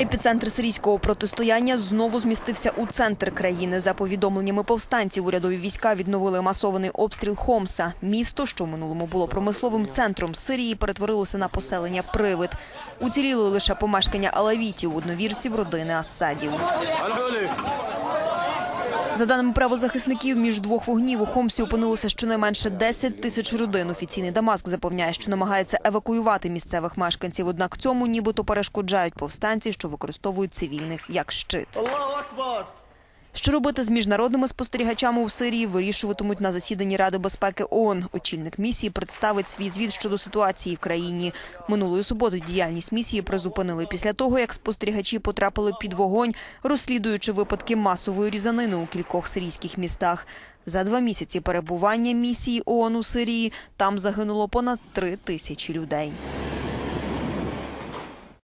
Епіцентр сирійського протистояння знову змістився у центр країни. За повідомленнями повстанців, урядові війська відновили масований обстріл Хомса. Місто, що в минулому було промисловим центром Сирії, перетворилося на поселення Привид. Уціліли лише помешкання алавітів, одновірців родини Асадів. За даними правозахисників, між двох вогнів у Хомсі опинилося щонайменше 10 тисяч родин. Офіційний Дамаск запевняє, що намагається евакуювати місцевих мешканців. Однак цьому нібито перешкоджають повстанці, що використовують цивільних як щит. Що робити з міжнародними спостерігачами у Сирії, вирішуватимуть на засіданні Ради безпеки ООН. Очільник місії представить свій звіт щодо ситуації в країні. Минулої суботи діяльність місії призупинили після того, як спостерігачі потрапили під вогонь, розслідуючи випадки масової різанини у кількох сирійських містах. За два місяці перебування місії ООН у Сирії там загинуло понад три тисячі людей.